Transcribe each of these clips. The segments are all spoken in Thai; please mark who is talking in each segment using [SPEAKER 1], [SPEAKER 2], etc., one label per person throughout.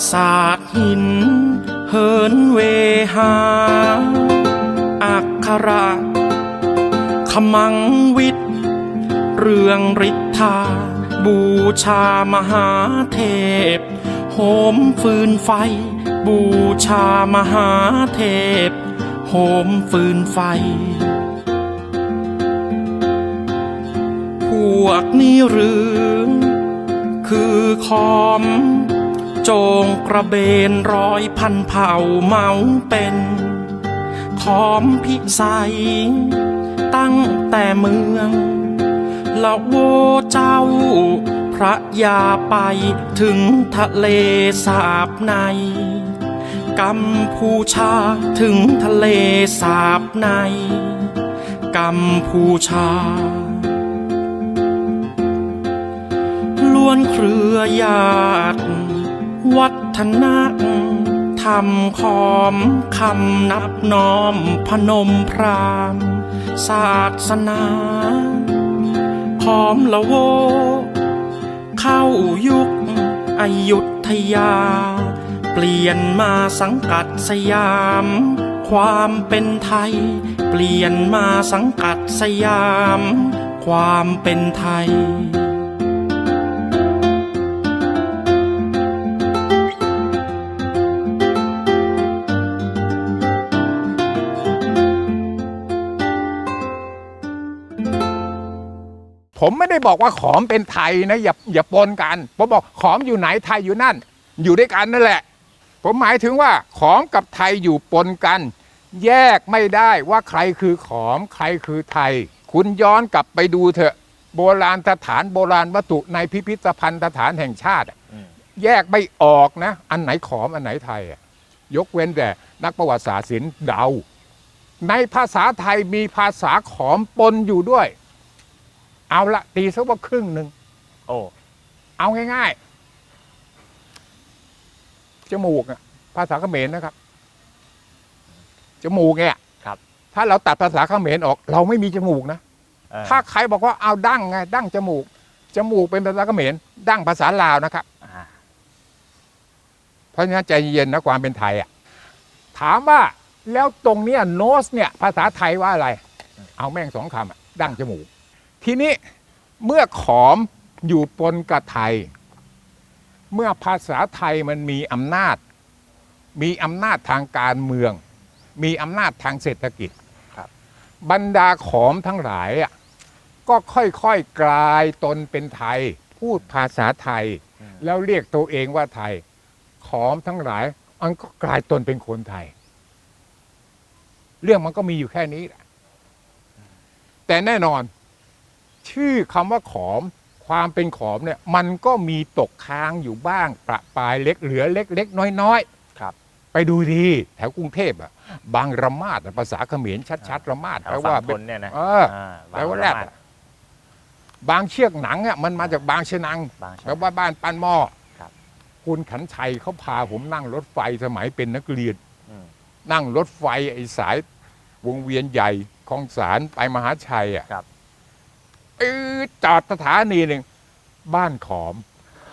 [SPEAKER 1] ปราสาทหิน เหินเวหา อักขระขมังวิทย์เรืองฤทธา บูชามหาเทพ โหมฟืนไฟ บูชามหาเทพ โหมฟืนไฟ พวกนี้หรือ คือคอม โจงกระเบนร้อยพันเผ่าเมาเป็นขอมพิสัย ตั้งแต่เมืองละโวเจ้า พระยาไปถึงทะเลสาบใน กัมพูชาถึงทะเลสาบใน กัมพูชาล้วนเครือญาติ วัฒนะทำขอมคำนับน้อมพนมพรามศาสนาพร้อมละโว เข้ายุคอายุธยา เปลี่ยนมาสังกัดสยาม ความเป็นไทย เปลี่ยนมาสังกัดสยาม ความเป็นไทย
[SPEAKER 2] ผมไม่ได้บอกว่าขอมเป็นไทยนะอย่าอย่าปนกัน ผมบอกขอมอยู่ไหนไทยอยู่นั่น อยู่ด้วยกันนั่นแหละ ผมหมายถึงว่าขอมกับไทยอยู่ปนกัน แยกไม่ได้ว่าใครคือขอมใครคือไทย คุณย้อนกลับไปดูเถอะ โบราณสถานโบราณวัตถุในพิพิธภัณฑ์สถานแห่งชาติอะแยกไม่ออกนะ อันไหนขอมอันไหนไทยอะยกเว้นแต่นักประวัติศาสตร์ศิลป์เดาในภาษาไทยมีภาษาขอมปนอยู่ด้วย เอาละตีซะว่าครึ่งหนึ่ง
[SPEAKER 3] โอ้
[SPEAKER 2] เอาง่ายๆจมูกอะภาษาเขมรนะครับจมูกเนี่ย
[SPEAKER 3] ครับ
[SPEAKER 2] ถ้าเราตัดภาษาเขมรออก เราไม่มีจมูกนะ
[SPEAKER 3] เออ
[SPEAKER 2] ถ้าใครบอกว่าเอาดั้งไง ดั้งจมูกจมูกเป็นภาษาเขมรดั้งภาษาลาวนะครับ
[SPEAKER 3] อ่า
[SPEAKER 2] เพราะฉะนั้นใจเย็นนะความเป็นไทยอะถามว่าแล้วตรงเนี้ยโนสเนี่ย ภาษาไทยว่าอะไร เอาแม่งสองคำอะดั้งจมูก ทีนี้เมื่อขอมอยู่ปนกับไทย เมื่อภาษาไทยมันมีอำนาจ มีอำนาจทางการเมือง มีอำนาจทางเศรษฐกิจ
[SPEAKER 3] ครับ
[SPEAKER 2] บรรดาขอมทั้งหลายอะก็ค่อยๆกลายตนเป็นไทย พูดภาษาไทย แล้วเรียกตัวเองว่าไทย ขอมทั้งหลายมันก็กลายตนเป็นคนไทย เรื่องมันก็มีอยู่แค่นี้แหละแต่แน่นอน ชื่อคำว่าขอม ความเป็นขอมเนี่ยมันก็มีตกค้างอยู่บ้างประปรายเล็กเหลือเล็กเล็กน้อยน้อยๆ
[SPEAKER 3] ครับ
[SPEAKER 2] ไปดูดีแถวกรุงเทพอะบางระมาดอะภาษาเขมรชัดๆระมาด
[SPEAKER 3] แถ
[SPEAKER 2] แปล
[SPEAKER 3] ว
[SPEAKER 2] ว่า
[SPEAKER 3] ฝั่งท
[SPEAKER 2] เป็น
[SPEAKER 3] นเนี่ยนะ
[SPEAKER 2] เออ
[SPEAKER 3] อ่า
[SPEAKER 2] แปลว่าแรดอะบางเชือกหนังอะมันมาจากบางเชนัง
[SPEAKER 3] บาง
[SPEAKER 2] แปลว่าบ้านปันหม้อ
[SPEAKER 3] ครับ
[SPEAKER 2] คุณขันชัยเขาพาผมนั่งรถไฟสมัยเป็นนักเรียน
[SPEAKER 3] อืม
[SPEAKER 2] นั่งรถไฟไอ้สายวงเวียนใหญ่คลองสารไปมหาชัยอะ
[SPEAKER 3] ครับ
[SPEAKER 2] เออจอดสถานีหนึ่งบ้านขอม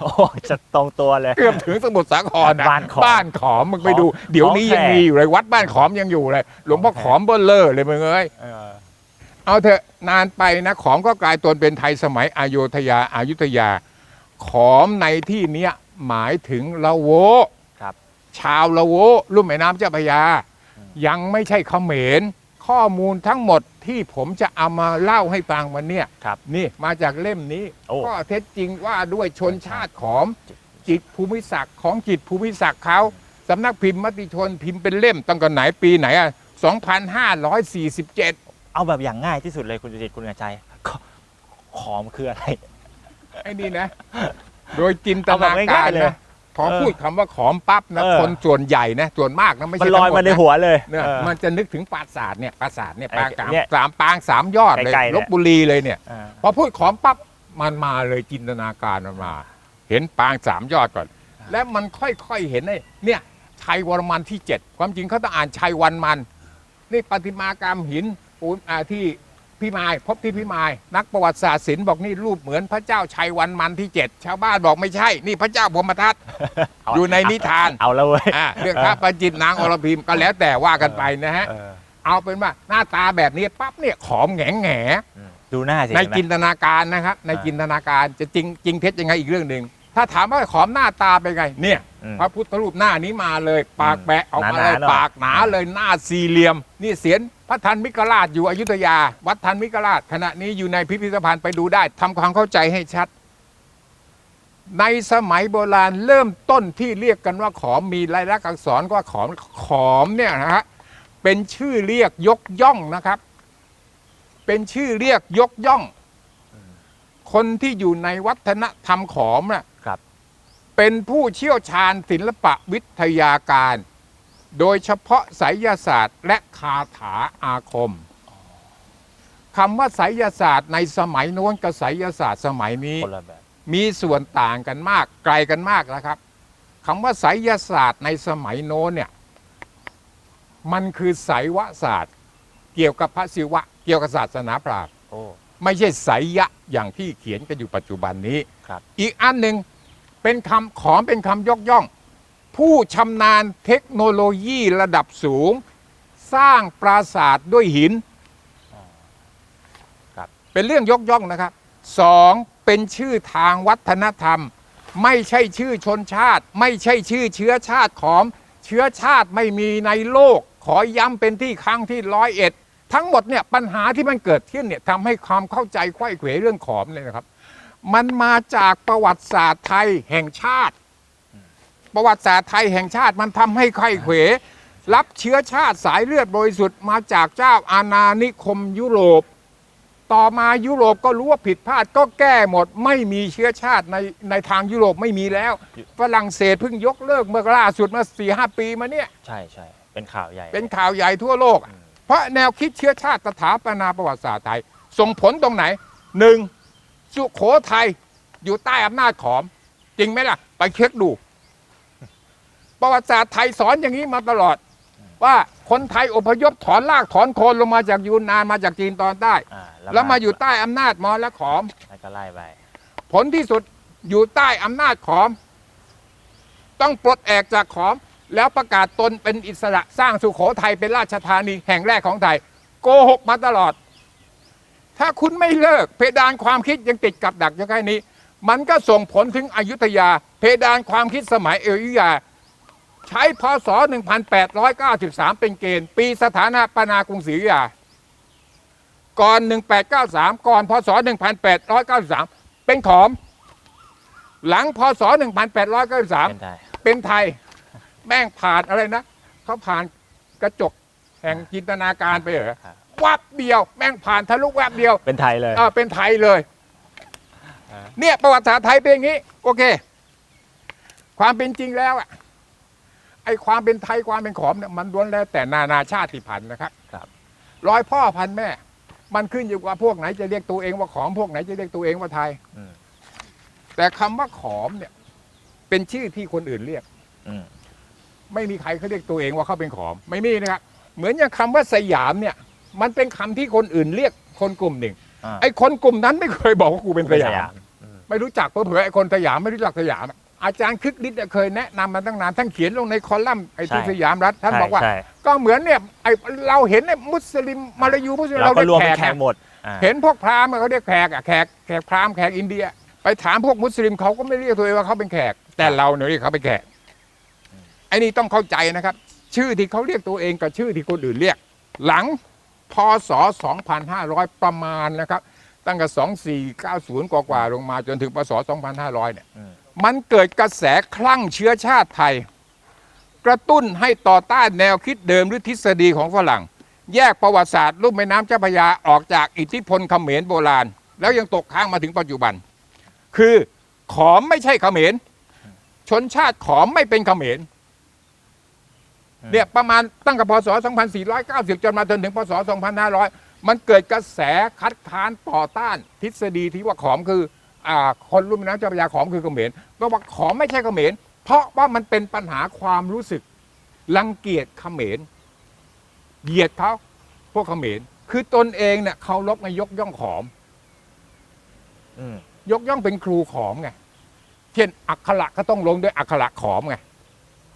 [SPEAKER 3] โอ้จะตรงตัวเลย
[SPEAKER 2] เกือบถึงสมุทรสาครนะ
[SPEAKER 3] บ้านขอม
[SPEAKER 2] บ้านขอมมึงไปดู
[SPEAKER 3] ของ
[SPEAKER 2] เดี๋ยวนี้
[SPEAKER 3] ของแท้
[SPEAKER 2] ยังมีอยู่เลยวัดบ้านขอมยังอยู่เลย หลวงพ่อ
[SPEAKER 3] ของแท้
[SPEAKER 2] ขอมเบลเลอร์เลยมึงเอ้ย
[SPEAKER 3] เออ
[SPEAKER 2] เอาเถอะนานไปนะขอมก็กลายตนเป็นไทยสมัยอโยธยาอายุทยา ขอมในที่เนี้ยหมายถึงละโว
[SPEAKER 3] ครับ
[SPEAKER 2] ชาวละโวลุ่มแม่น้ำเจ้าพระยา
[SPEAKER 3] อืม
[SPEAKER 2] ยังไม่ใช่เขมร ข้อมูลทั้งหมดที่ผมจะเอามาเล่าให้ฟังวันเนี้ย
[SPEAKER 3] ครับ
[SPEAKER 2] นี่มาจากเล่มนี้
[SPEAKER 3] โอ้
[SPEAKER 2] ข้อเท็จจริงว่าด้วยชนชาติขอม จิตภูมิศักดิ์ของจิตภูมิศักดิ์เขาสำนักพิมพ์มติชนพิมพ์เป็นเล่มตั้งแต่ไหนปีไหนอะ2547
[SPEAKER 3] เอาแบบอย่างง่ายที่สุดเลยคุณจุจิตคุณกระชัยขอขอมคืออะไร
[SPEAKER 2] ไอ้นี่นะ โดยจินต
[SPEAKER 3] เอาแบ
[SPEAKER 2] นา
[SPEAKER 3] บ
[SPEAKER 2] กา
[SPEAKER 3] ง่ารยๆเลย
[SPEAKER 2] นะ พอ
[SPEAKER 3] เออ
[SPEAKER 2] พูดคำว่าขอมปั๊บนะ
[SPEAKER 3] เออ
[SPEAKER 2] คนส่วนใหญ่นะส่วนมากนะไม่
[SPEAKER 3] มัน
[SPEAKER 2] ใช่
[SPEAKER 3] ลอย
[SPEAKER 2] ทั้งห
[SPEAKER 3] มาใน
[SPEAKER 2] ดะ
[SPEAKER 3] หัวเลย
[SPEAKER 2] เนี่ย
[SPEAKER 3] เออ
[SPEAKER 2] มันจะนึกถึงปราสาทเนี่ยปราสาทเนี่ย
[SPEAKER 3] ไอ้
[SPEAKER 2] ปางสาม
[SPEAKER 3] เนี่ย
[SPEAKER 2] สามปางสามยอดเลย
[SPEAKER 3] ไกลๆเนี่ย
[SPEAKER 2] ลบบุรีเลยเนี่ย
[SPEAKER 3] อ่า
[SPEAKER 2] พอพูดขอมปั๊บมันมาเลยจินตนาการมันมา เห็นปางสามยอดก่อน และมันค่อยๆเห็นไอ้เนี่ยชัยวรมันที่เจ็ดความจริงเขาต้องอ่านชัยวันมัน นี่ประติมากรรมหินปูนอ่าที่ พิมาย พบที่พิมาย นักประวัติศาสตร์ศิลป์บอกนี่รูปเหมือนพระเจ้าชัยวันมันที่เจ็ดชาวบ้านบอกไม่ใช่ นี่พระเจ้าพรหมทัต
[SPEAKER 3] เา
[SPEAKER 2] อยู่ในนิทาน
[SPEAKER 3] เอาแล้วเว้ย
[SPEAKER 2] อ่าเรื่องท้าประจิตนางอรพิมก็แล้วแต่ว่ากันไปนะฮะ
[SPEAKER 3] เออ
[SPEAKER 2] เอาเป็นว่าหน้าตาแบบนี้ปั๊บเนี่ยขอมแหงแหง
[SPEAKER 3] อืมดูหน้าสิ
[SPEAKER 2] ใน
[SPEAKER 3] เห็นไหม
[SPEAKER 2] จินตนาการนะครับใน
[SPEAKER 3] อ่า
[SPEAKER 2] จินตนาการจะจริงจริงเท็จยังไงอีกเรื่องหนึ่งถ้าถามว่าขอมหน้าตาเป็นไง เนี่ย
[SPEAKER 3] อืม
[SPEAKER 2] พระพุทธรูปหน้านี้มาเลย ปากแปะออกมาเลย
[SPEAKER 3] หนาๆหน่อย
[SPEAKER 2] ปากหนาเลยหน้าสี่เหลี่ยม นี่เสียน พระทันมิกราชอยู่อยุธยา วัดทันมิกราช ขณะนี้อยู่ในพิพิธภัณฑ์ไปดูได้ทำความเข้าใจให้ชัด ในสมัยโบราณเริ่มต้นที่เรียกกันว่าขอมมีลายลักษณ์อักษรว่าขอมขอมเนี่ยนะฮะเป็นชื่อเรียกยกย่องนะครับ เป็นชื่อเรียกยกย่อง คนที่อยู่ในวัฒนธรรมขอมน่ะ
[SPEAKER 3] ครับ
[SPEAKER 2] เป็นผู้เชี่ยวชาญศิลปะวิทยาการ โดยเฉพาะไสยศาสตร์และคาถาอาคมคำว่าไสยศาสตร์ในสมัยโน้นกับไสยศาสตร์สมัยนี้
[SPEAKER 3] คนละแบบ
[SPEAKER 2] มีส่วนต่างกันมากไกลกันมากนะครับคำว่าไสยศาสตร์ในสมัยโน้นเนี่ยมันคือไสยวศาสตร์ เกี่ยวกับพระศิวะ เกี่ยวกับศาสนาพราหมณ์
[SPEAKER 3] โอ้
[SPEAKER 2] ไม่ใช่ไสยะอย่างที่เขียนกันอยู่ปัจจุบันนี้
[SPEAKER 3] ครับ
[SPEAKER 2] อีกอันหนึ่งเป็นคำขอมเป็นคำยกย่อง ผู้ชำนาญเทคโนโลยีระดับสูง สร้างปราสาทด้วยหิน
[SPEAKER 3] ครับ
[SPEAKER 2] เป็นเรื่องยกย่องนะครับสองเป็นชื่อทางวัฒนธรรม ไม่ใช่ชื่อชนชาติ ไม่ใช่ชื่อเชื้อชาติขอมเชื้อชาติไม่มีในโลก ขอย้ำเป็นที่ครั้งที่ร้อยเอ็ดทั้งหมดเนี่ยปัญหาที่มันเกิดขึ้นเนี่ยทำให้ความเข้าใจไขว้เขวเรื่องขอมเลยนะครับ มันมาจากประวัติศาสตร์ไทยแห่งชาติ ประวัติศาสตร์ไทยแห่งชาติมันทำให้ไขว้เขวรับเชื้อชาติสายเลือดบริสุทธิ์มาจากเจ้าอาณานิคมยุโรป ต่อมายุโรปก็รู้ว่าผิดพลาดก็แก้หมดไม่มีเชื้อชาติในในทางยุโรปไม่มีแล้ว ฝรั่งเศสเพิ่งยกเลิกเมื่อล่าสุดเมื่อสี่ห้าปีมาเนี่ย
[SPEAKER 3] ใช่ใช่เป็นข่าวใหญ่
[SPEAKER 2] เป็นข่าวใหญ่ทั่วโลก
[SPEAKER 3] อืม
[SPEAKER 2] เพราะแนวคิดเชื้อชาติสถาปนาประวัติศาสตร์ไทย ส่งผลตรงไหนหนึ่งสุโขทัยอยู่ใต้อำนาจขอม จริงไหมล่ะ ไปเช็คดู ประวัติศาสตร์ไทยสอนอย่างนี้มาตลอด ว่าคนไทยอพยพถอนรากถอนโคนลงมาจากยูนนานมาจากจีนตอนใต้
[SPEAKER 3] อ่า
[SPEAKER 2] แล้วมาอยู่ใต้อำนาจมอญและขอม
[SPEAKER 3] แล้วก็ไล่ไป
[SPEAKER 2] ผลที่สุดอยู่ใต้อำนาจขอม ต้องปลดแอกจากขอม แล้วประกาศตนเป็นอิสระสร้างสุขโขทัยเป็นราชธานีแห่งแรกของไทย โกหกมาตลอด ถ้าคุณไม่เลิก เพดานความคิดยังติดกับดักอยู่แค่นี้ มันก็ส่งผลถึงอยุธยา เพดานความคิดสมัยอยุธยา ใช้พศ 1893 เป็นเกณฑ์ ปีสถานะปนากรุงศรีอยุธยา ก่อน 1893 ก่อน พศ 1893 เป็นขอม หลังพศ
[SPEAKER 3] เป็น
[SPEAKER 2] 1893
[SPEAKER 3] ไทย
[SPEAKER 2] เป็นไทย แม่งผ่านอะไรนะ เขาผ่านกระจกแห่งจินตนาการไปเหรอ
[SPEAKER 3] ครับ
[SPEAKER 2] วับเดียว แม่งผ่านทะลุแวบเดียว
[SPEAKER 3] เป็นไทยเลย
[SPEAKER 2] เออเป็นไทยเลย
[SPEAKER 3] อ่า
[SPEAKER 2] เนี่ยประวัติศาสตร์ไทยเป็นอย่างนี้ โอเค ความเป็นจริงแล้วอะ ไอความเป็นไทยความเป็นขอมเนี่ยมันล้วนแล้วแต่นานาชาติพันธุ์นะครับ
[SPEAKER 3] ครับ
[SPEAKER 2] ร้อยพ่อพันแม่ มันขึ้นอยู่กับพวกไหนจะเรียกตัวเองว่าขอมพวกไหนจะเรียกตัวเองว่าไทย
[SPEAKER 3] อืม
[SPEAKER 2] แต่คำว่าขอมเนี่ย เป็นชื่อที่คนอื่นเรียก
[SPEAKER 3] อืม
[SPEAKER 2] ไม่มีใครเขาเรียกตัวเองว่าเขาเป็นขอม ไม่มีนะครับ เหมือนอย่างคำว่าสยามเนี่ย มันเป็นคำที่คนอื่นเรียกคนกลุ่มหนึ่ง
[SPEAKER 3] อ่า
[SPEAKER 2] ไอ้คนกลุ่มนั้นไม่เคยบอกว่ากูเป็นสยาม
[SPEAKER 3] อืม
[SPEAKER 2] ไม่รู้จักเผื่อๆไอ้คนสยามไม่รู้จักสยามอาจารย์คึกฤทธิ์เคยแนะนำมาตั้งนานท่านเขียนลงในคอลัมน์ไอ้ที่สยามรัฐท่านบอกว่า
[SPEAKER 3] ใช่
[SPEAKER 2] ก็เหมือนเนี่ยไอ้เราเห็นไอ้มุสลิมมาลายูมุส
[SPEAKER 3] ใช่
[SPEAKER 2] ลิม
[SPEAKER 3] เรา
[SPEAKER 2] เรา
[SPEAKER 3] ก็
[SPEAKER 2] เรีย
[SPEAKER 3] รวม
[SPEAKER 2] กแข
[SPEAKER 3] เป็น
[SPEAKER 2] ก
[SPEAKER 3] แขก
[SPEAKER 2] อะ
[SPEAKER 3] หมดอ่า
[SPEAKER 2] เห็นพวกพราหมณ์อะเขาเรียกแขกอะแขกแขกพราหมณ์แขกอินเดีย ไปถามพวกมุสลิมเขาก็ไม่เรียกตัวเองว่าเขาเป็นแขก แต่เราเนี่ยเรียกเขาเป็นแขกไอ้นี่ต้องเข้าใจนะครับ ชื่อที่เขาเรียกตัวเองกับชื่อที่คนอื่นเรียก หลังพศ 2500 ประมาณนะครับ ตั้งแต่ 2490 กว่าๆลงมาจนถึงพศ 2500 เนี่ย
[SPEAKER 3] อื มั
[SPEAKER 2] นเกิดกระแสคลั่งเชื้อชาติไทย กระตุ้นให้ต่อต้านแนวคิดเดิมหรือทฤษฎีของฝรั่ง แยกประวัติศาสตร์ลุ่มแม่น้ำเจ้าพระยาออกจากอิทธิพลเขมรโบราณ แล้วยังตกค้างมาถึงปัจจุบัน คือขอมไม่ใช่เขมร ชนชาติขอมไม่เป็นเขมรเนี่ยประมาณตั้งแต่พศ 2490 จนมาจนถึงพศ 2500 มันเกิดกระแสคัดค้านต่อต้านทฤษฎีที่ว่าขอมคือ อ่าคนรุ่มแม่น้ำเจ้าพระยาขอมคือเขมรก็บอกขอมไม่ใช่เขมรเพราะว่ามันเป็นปัญหาความรู้สึกรังเกียจเขมรเหยียดเขาพวกเขมรคือตนเองเนี่ยเคารพมายกย่องขอม
[SPEAKER 3] อืม
[SPEAKER 2] ยกย่องเป็นครูขอมไงเช่นอักขระก็ต้องลงด้วยอักขระขอมไง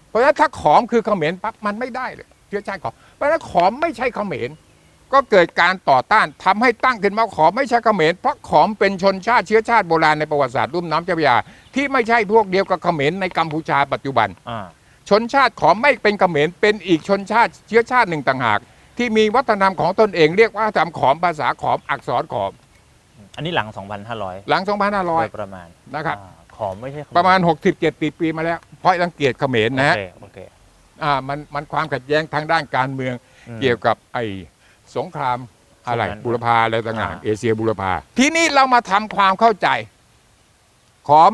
[SPEAKER 2] เพราะฉะนั้นถ้าขอมคือเขมรปั๊บมันไม่ได้เลยเชื้อชาติขอมเพราะฉะนั้นขอมไม่ใช่เขมร ก็เกิดการต่อต้านทำให้ตั้งขึ้นมาขอมไม่ใช่เขมรเพราะขอมเป็นชนชาติเชื้อชาติโบราณในประวัติศาสตร์รุ่มน้ำเจ้าพระยา ที่ไม่ใช่พวกเดียวกับเขมรในกัมพูชาปัจจุบัน
[SPEAKER 3] อ่า
[SPEAKER 2] ชนชาติขอมไม่เป็นเขมรเป็นอีกชนชาติเชื้อชาติหนึ่งต่างหาก ที่มีวัฒนธรรมของตนเองเรียกว่าวัฒนธรรมขอมภาษาขอมอักษรขอม
[SPEAKER 3] อันนี้หลัง 2,500
[SPEAKER 2] หลัง
[SPEAKER 3] โดย
[SPEAKER 2] 2500
[SPEAKER 3] ประมาณ
[SPEAKER 2] นะครับ
[SPEAKER 3] อ่าขอมไม่ใช่เข
[SPEAKER 2] ประมาณ 67 ปีปีมาแล้วเพราะรังเกียจเขมรนะฮะ
[SPEAKER 3] โอเคโอเค
[SPEAKER 2] อ่ามันมันความขัดแย้งทางด้านการเมือง
[SPEAKER 3] อืม
[SPEAKER 2] เกี่ยวกับไอ้ สงครามอะไร
[SPEAKER 3] ช่วงนั้น
[SPEAKER 2] บุรพาอะไรต่าง
[SPEAKER 3] อ่า
[SPEAKER 2] ๆเอเชียบุรพาทีนี้เรามาทำความเข้าใจ ขอม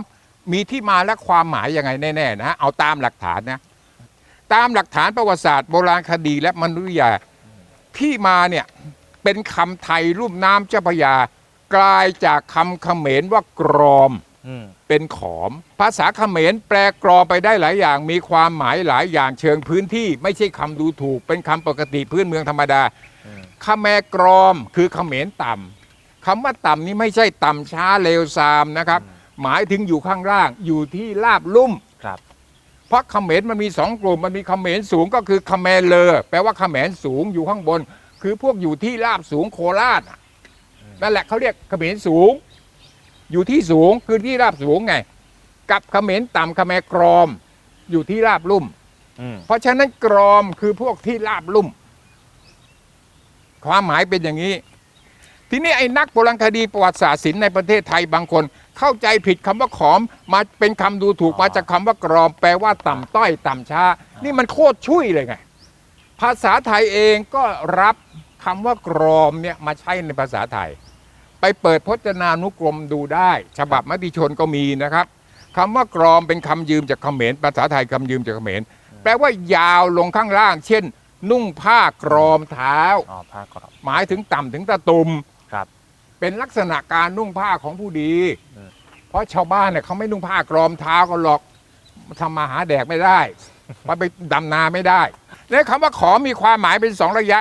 [SPEAKER 2] มีที่มาและความหมายยังไงแน่ๆนะเอาตามหลักฐานนะตามหลักฐานประวัติศาสตร์โบราณคดีและมนุษยวิทยาที่มาเนี่ยเป็นคำไทยรุ่มน้ำเจ้าพระยากลายจากคำเขมรว่ากรอม
[SPEAKER 3] อืม
[SPEAKER 2] เป็นขอม ภาษาเขมรแปลกรอไปได้หลายอย่าง มีความหมายหลายอย่างเชิงพื้นที่ ไม่ใช่คำดูถูก เป็นคำปกติพื้นเมืองธรรมดา
[SPEAKER 3] อืม
[SPEAKER 2] คแมกรอมคือเขมรต่ำคำว่าต่ำนี้ไม่ใช่ต่ำช้าเลวซามนะครับ หมายถึงอยู่ข้างล่างอยู่ที่ราบลุ่ม
[SPEAKER 3] ครับ
[SPEAKER 2] เพราะเขมรมันมีสองกลุ่มมันมีเขมรสูงก็คือเขมรเลอแปลว่าเขมรสูงอยู่ข้างบน คือพวกอยู่ที่ราบสูงโคราชอะนั่นแหละเขาเรียกเขมรสูง อยู่ที่สูงคือที่ราบสูงไง กับเขมรต่ำเขมรกรอม อยู่ที่ราบลุ่ม
[SPEAKER 3] อืม
[SPEAKER 2] เพราะฉะนั้นกรอมคือพวกที่ราบลุ่ม ความหมายเป็นอย่างนี้ ทีนี้ไอ้นักโบราณคดีประวัติศาสตร์ศิลป์ในประเทศไทยบางคน เข้าใจผิดคำว่าขอมมาเป็นคำดูถูกมาจากคำว่ากรอมแปลว่าต่ำต้อยต่ำช้า นี่มันโคตรช่วยเลยไง ภาษาไทยเองก็รับคำว่ากรอมเนี่ยมาใช้ในภาษาไทย ไปเปิดพจนานุกรมดูได้ ฉบับมติชนก็มีนะครับคำว่ากรอมเป็นคำยืมจากเขมรภาษาไทยคำยืมจากเขมรแปลว่ายาวลงข้างล่าง เช่น นุ่งผ้ากรอมเท้า
[SPEAKER 3] อ๋อผ้ากรอบ
[SPEAKER 2] หมายถึงต่ำถึงตะตุ่ม
[SPEAKER 3] ครับ
[SPEAKER 2] เป็นลักษณะการนุ่งผ้าของผู้ดี
[SPEAKER 3] อืม
[SPEAKER 2] เพราะชาวบ้านเนี่ยเขาไม่นุ่งผ้ากรอมเท้ากันหรอกทำมาหาแดกไม่ได้ มันไปดำนาไม่ได้และคำว่าขอมีความหมายเป็นสองระยะ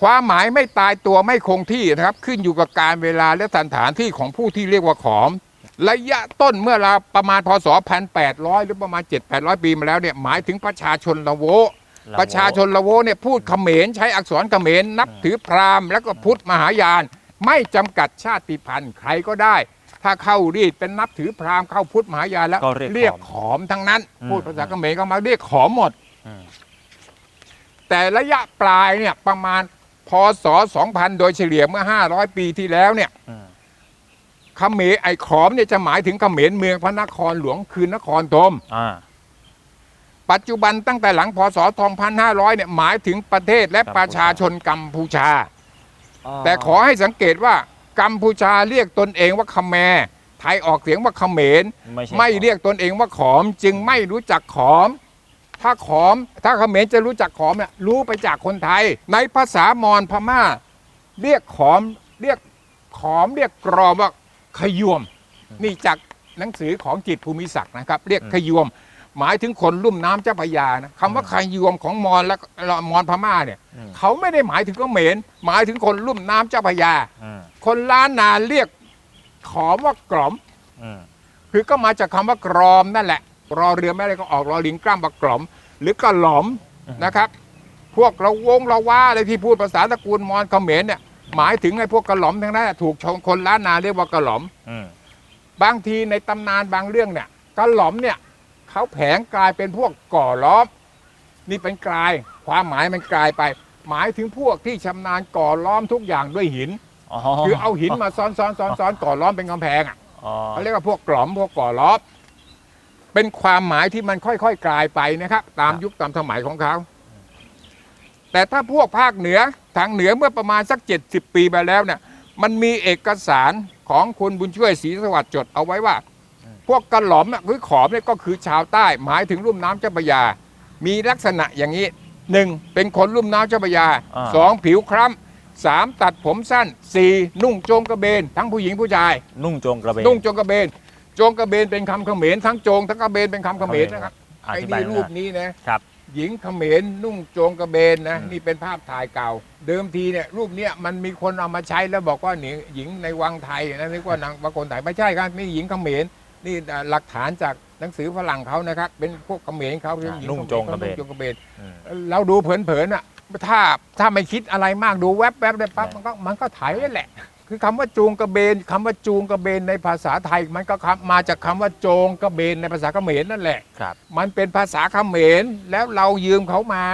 [SPEAKER 2] ความหมายไม่ตายตัวไม่คงที่นะครับ ขึ้นอยู่กับการเวลาและสถานที่ของผู้ที่เรียกว่าขอม ระยะต้นเมื่อเราประมาณพศ 1800 หรือประมาณ 7-800 ปีมาแล้วเนี่ยหมายถึงประชาชนละโว
[SPEAKER 3] ลโว
[SPEAKER 2] ประชาชนละโวเนี่ยพูดเขมรใช้อักษรเขมรนับถือพราหมณ์แล้วก็พุทธมหายาน ไม่จำกัดชาติพันธุ์ใครก็ได้ ถ้าเข้ารีดเป็นนับถือพราหมณ์เข้าพุทธมหายานแล้ว
[SPEAKER 3] ก็เรียก
[SPEAKER 2] กขอมทั้งนั้น
[SPEAKER 3] อืม
[SPEAKER 2] พูดภาษาเขมรก็มาเรียกขอมหมด
[SPEAKER 3] อืม
[SPEAKER 2] แต่ระยะปลายเนี่ยประมาณพศ 2000 โดยเฉลี่ยเมื่อ 500 ปีที่แล้วเนี่ย
[SPEAKER 3] อืม
[SPEAKER 2] เขมรไอ้ขอมเนี่ยจะหมายถึงเขมรเมืองพระนครหลวงคือนครธม
[SPEAKER 3] อ่า
[SPEAKER 2] ปัจจุบันตั้งแต่หลังพศ 2500 เนี่ยหมายถึงประเทศและ
[SPEAKER 3] กัมพูชา
[SPEAKER 2] ประชาชนกัมพูชา แต่ขอให้สังเกตว่ากัมพูชาเรียกตนเองว่าคแมร์ไทยออกเสียงว่าเขมร
[SPEAKER 3] ไม่ใช่
[SPEAKER 2] ไม่
[SPEAKER 3] ขอ
[SPEAKER 2] เรียกตนเองว่าขอม จึงไม่รู้จักขอม ถ้าขอม ถ้าเขมรจะรู้จักขอมเนี่ยรู้ไปจากคนไทย ในภาษามอญพม่า เรียกขอมเรียกขอมเรียกกรอมว่าขยวม นี่จากหนังสือของจิตรภูมิศักดิ์นะครับ เรียกขยวม หมายถึงคนลุ่มน้ำเจ้าพระยานะคำว่าขยวมของมอญและและมอญพม่าเนี่ย
[SPEAKER 3] อืม
[SPEAKER 2] เขาไม่ได้หมายถึงเขมรหมายถึงคนลุ่มน้ำเจ้าพระยา
[SPEAKER 3] อืม
[SPEAKER 2] คนล้านนาเรียกขอมว่ากล่อม
[SPEAKER 3] อืม
[SPEAKER 2] คือก็มาจากคำว่ากรอมนั่นแหละ รอเรือไม่ได้ก็ออกรอลิงกล้ามว่ากล่อม หรือกระหล่อมนะครับ พวกเราวงเราว่าอะไรที่พูดภาษาตระกูลมอญเขมรเนี่ยหมายถึงไอ้พวกกระหล่อมทั้งนั้นน่ะถูกชนคนล้านนาเรียกว่ากระหล่อม
[SPEAKER 3] อืม
[SPEAKER 2] บางทีในตำนานบางเรื่องเนี่ยกระหล่อมเนี่ย เขาแผงกลายเป็นพวกก่อล้อม นี่เป็นกลาย ความหมายมันกลายไป หมายถึงพวกที่ชำนาญก่อล้อมทุกอย่างด้วยหิน
[SPEAKER 3] อ๋อ
[SPEAKER 2] คือเอาหินมาซ้อนซ้อนซ้อนซ้อนก่อล้อมเป็นกำแพงอะ
[SPEAKER 3] อ๋อ
[SPEAKER 2] เขาเรียกว่าพวกกล่อมพวกก่อล้อมเป็นความหมายที่มันค่อยๆกลายไปนะครับ ตามยุคตามสมัยของเขาแต่ถ้าพวกภาคเหนือทางเหนือเมื่อประมาณสัก 70 ปีมาแล้วเนี่ยมันมีเอกสารของคุณบุญช่วยศรีสวัสดิ์จดเอาไว้ว่า พวกกระหล่อมน่ะคือขอมเนี่ยก็คือชาวใต้ หมายถึงลุ่มน้ำเจ้าพระยา มีลักษณะอย่างนี้หนึ่งเป็นคนลุ่มน้ำเจ้าพระยา
[SPEAKER 3] อ่า
[SPEAKER 2] สองผิวคล้ำสามตัดผมสั้นสี่นุ่งโจงกระเบน ทั้งผู้หญิงผู้ชาย
[SPEAKER 3] นุ่งโจงกระเบน
[SPEAKER 2] นุ่งโจงกระเบนโจงกระเบนเป็นคำเขมรทั้งโจงทั้งกระเบนเป็นคำเขมรนะครับ
[SPEAKER 3] อ
[SPEAKER 2] ไอ้
[SPEAKER 3] ธิบาย
[SPEAKER 2] นี่รูปนี้นะครับหญิงเขมรนุ่งโจงกระเบนนะ
[SPEAKER 3] อืม
[SPEAKER 2] นี่เป็นภาพถ่ายเก่า เดิมทีเนี่ยรูปเนี้ยมันมีคนเอามาใช้แล้วบอกว่าหญิงหญิงในวังไทยนะนึกว่านางบางคนไทยไม่ใช่ครับนี่หญิงเขมร นี่หลักฐานจากหนังสือฝรั่งเขานะครับ เป็นพวกเขมรเขาเป็นหญิ
[SPEAKER 3] นุ่งโจงกระเบน
[SPEAKER 2] นุ่งโจงกระเบน
[SPEAKER 3] อืม
[SPEAKER 2] เราดูเผินๆอะถ้าถ้าไม่คิดอะไรมากดูแวบๆได้ปั๊บ
[SPEAKER 3] ใช่
[SPEAKER 2] มันก็มันก็ถ่ายไว้แหละ คือคำว่าจูงกระเบนคำว่าจูงกระเบนในภาษาไทย มันก็คำมาจากคำว่าโจงกระเบนในภาษาเขมรนั่นแหละ
[SPEAKER 3] ครับ
[SPEAKER 2] มันเป็นภาษาเขมรแล้วเรายืมเขามา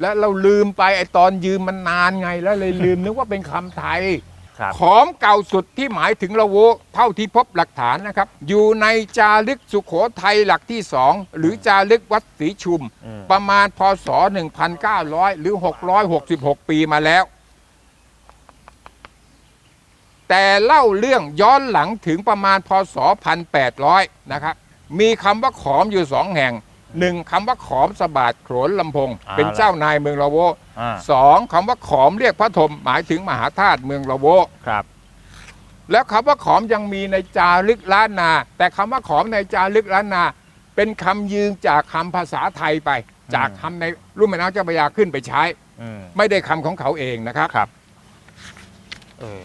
[SPEAKER 2] แล้วเราลืมไปไอตอนยืมมันนานไงแล้วเลยลืม นึกว่าเป็นคำไทย
[SPEAKER 3] ครับ
[SPEAKER 2] ขอมเก่าสุดที่หมายถึงละโวเท่าที่พบหลักฐานนะครับ อยู่ในจารึกสุโขทัยหลักที่สองหรือจารึกวัดศรีชุม
[SPEAKER 3] อืม
[SPEAKER 2] ประมาณพศ 1,900 หรือ 666 ปีมาแล้ว แต่เล่าเรื่องย้อนหลังถึงประมาณพศ 1,800 นะครับ มีคำว่าขอมอยู่สองแห่ง หนึ่งคำว่าขอมสะบาดโขนลำพง
[SPEAKER 3] อ่า
[SPEAKER 2] เป็นเจ้านายเมืองละโว
[SPEAKER 3] อ่า
[SPEAKER 2] สองคำว่าขอมเรียกพระธมหมายถึงมหาธาตุเมืองละโว
[SPEAKER 3] ครับ
[SPEAKER 2] แล้วคำว่าขอมยังมีในจารึกล้านนา แต่คำว่าขอมในจารึกล้านนา เป็นคำยืมจากคำภาษาไทยไป จากคำในรุ่มแม่น้ำเจ้าพระยาขึ้นไปใช้
[SPEAKER 3] อืม
[SPEAKER 2] ไม่ได้คำของเขาเองนะครับ
[SPEAKER 3] ครับเออ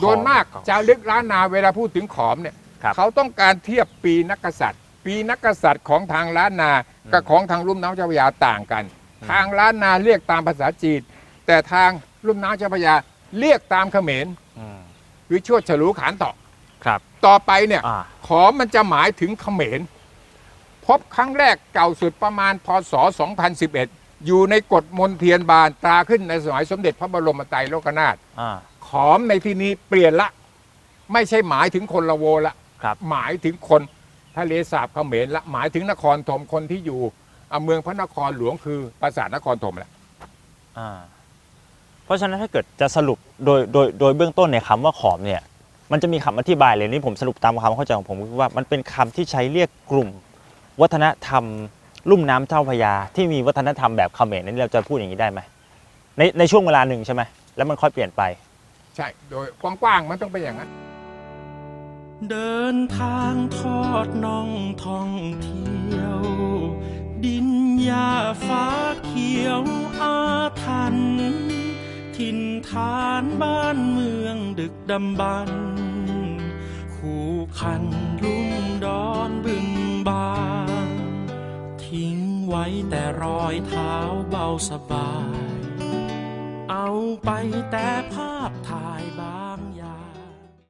[SPEAKER 2] โดยมากจารึกล้านนาเวลาพูดถึงขอมเนี่ย
[SPEAKER 3] ครับ
[SPEAKER 2] เขาต้องการเทียบปีนักกษัตริย์ ปีนักกษัตริย์ของทางล้านนา กับของทางรุ่มน้ำเจ้าพระยาต่างกัน ทางล้านนาเรียกตามภาษาจีนแต่ทางรุ่มน้ำเจ้าพระยาเรียกตามเขมร
[SPEAKER 3] อืม
[SPEAKER 2] หรือชวดฉลูขานต่อ
[SPEAKER 3] ครับ
[SPEAKER 2] ต่อไปเนี่ย
[SPEAKER 3] อ่า
[SPEAKER 2] ขอมมันจะหมายถึงเขมรพบครั้งแรกเก่าสุดประมาณพศ 2011 อยู่ในกฎมนเทียนบานตราขึ้นในสมัยสมเด็จพระบรมไตรโลกนาถ
[SPEAKER 3] อ่า
[SPEAKER 2] ขอมในที่นี้เปลี่ยนละ ไม่ใช่หมายถึงคนละโวละ
[SPEAKER 3] ครับ
[SPEAKER 2] หมายถึงคน ทะเลสาบเขมรละหมายถึงนครธมคนที่อยู่อะเมืองพระนครหลวงคือปราสาทนครธมแหละ
[SPEAKER 3] อ่าเพราะฉะนั้นถ้าเกิดจะสรุปโดยโดยโดยเบื้องต้นในยคำว่าขอมเนี่ยมันจะมีคำอธิบายเลยนี่ผมสรุปตามความเข้าใจของผมคือว่ามันเป็นคำที่ใช้เรียกกลุ่ม วัฒนธรรม ลุ่มน้ำเจ้าพระยา ที่มีวัฒนธรรมแบบเขมรนั้นเราจะพูดอย่างนี้ได้ไหมในในช่วงเวลาหนึ่งใช่ไหมแล้วมันค่อยเปลี่ยนไป
[SPEAKER 2] ใช่โดยกว้างๆมันต้องเป็นอย่างนั้น
[SPEAKER 1] เดินทางทอดน่องท่องเที่ยว ดินหญ้าฟ้าเขียวอาทัน ถิ่นฐานบ้านเมืองดึกดำบรรคู่คันลุ่มดอนบึงบานทิ้งไว้แต่รอยเท้าเบาสบาย เอาไปแต่ภาพถ่า